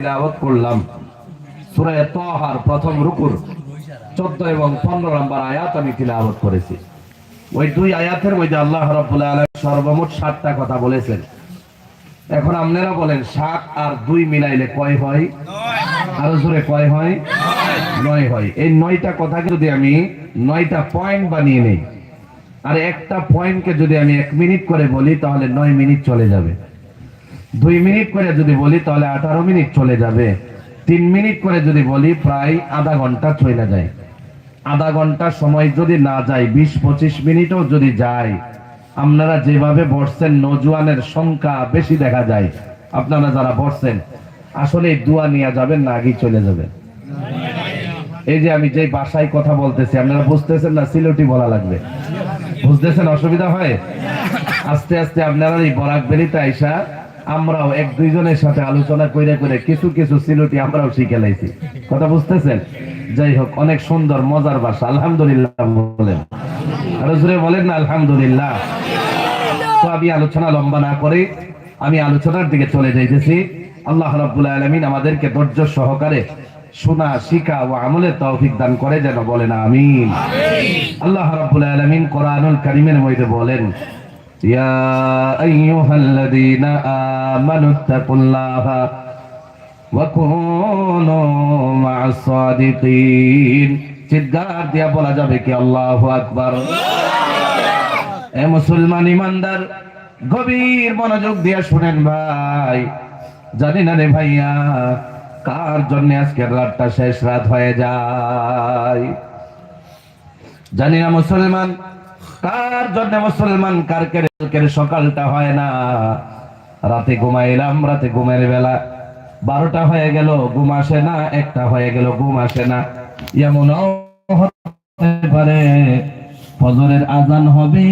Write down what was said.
তিলাওয়াত করলাম। সূরা তাহার প্রথম রুকুর 14 এবং 15 নম্বর আয়াত আমি তিলাওয়াত করেছি। ওই দুই আয়াতের মধ্যে আল্লাহ রাব্বুল আলামিন সর্বমোট 7টা কথা বলেছেন। এখন আপনারা বলেন, সাত আর দুই মিলাইলে কয় হয়? আরও জোরে কয় হয়? নয় হয়। এই নয়টা কথাকে যদি আমি নয়টা পয়েন্ট বানিয়ে নেই, আর একটা পয়েন্টকে যদি আমি এক মিনিট করে বলি, তাহলে নয় মিনিট চলে যাবে। দুই মিনিট করে যদি বলি, তাহলে আঠারো মিনিট চলে যাবে। তিন মিনিট করে যদি বলি, প্রায় আধা ঘণ্টা চলে যায়। আধা ঘণ্টা সময় যদি না যায়, বিশ পঁচিশ মিনিটও যদি যায়, আপনারা যেভাবে বসছেন নজুয়ানের সংখ্যা বেশি দেখা যায়। আপনারা যারা বসছেন, আসলে দোয়া নিয়ে যাবেন না, আগেই চলে যাবেন। এই যে আমি যে বাসায় কথা বলতেছি, আপনারা বুঝতেছেন না, সিলেটি বলা লাগবে। বুঝতেছেন অসুবিধা হয়? আস্তে আস্তে আপনারা এই বরাক বেরিতে আইসা আমরাও এক দুইজনের সাথে আলোচনা করে করে কিছু কিছু সিলুটি আমরাও শিখে লাইছি। কথা বুঝতেছেন? যাই হোক, অনেক সুন্দর, মজার ভাষা, আলহামদুলিল্লাহ বলেন। আরও বলেন না, আলহামদুলিল্লাহ। তো আমি আলোচনা লম্বা না করে আমি আলোচনার দিকে চলে যাইতেছি। আল্লাহ রাব্বুল আলামিন আমাদেরকে ধৈর্য সহকারে শোনা, শিখা ও আমলের তৌফিক দান করে যেন বলেন, আমিন। আল্লাহ রাব্বুল আলামিন কোরআনুল কারীমের মধ্যে বলেন ইয়া আইয়ুহাল্লাযীনা আমানুত্তাকুল্লাহা ওয়া কুনু মা'আস সাদিকিন চিৎকার দিয়া বলা যাবে কি? আল্লাহু আকবার। এ মুসলমান ইমানদার, গভীর মনোযোগ দিয়ে শুনেন ভাই। জানি না রে ভাইয়া, কার জন্য আজকের রাতটা শেষ রাত হয়ে যায়? জানি না মুসলমান কার জন্য মুসলমান কারকের সকালটা হয় না? রাতে ঘুমাইলাম, রাতে ঘুমের বেলা বারোটা হয়ে গেল, ঘুম আসে না, একটা হয়ে গেল, ঘুম আসে না। এমন হতে পারে, ফজরের আজান হবে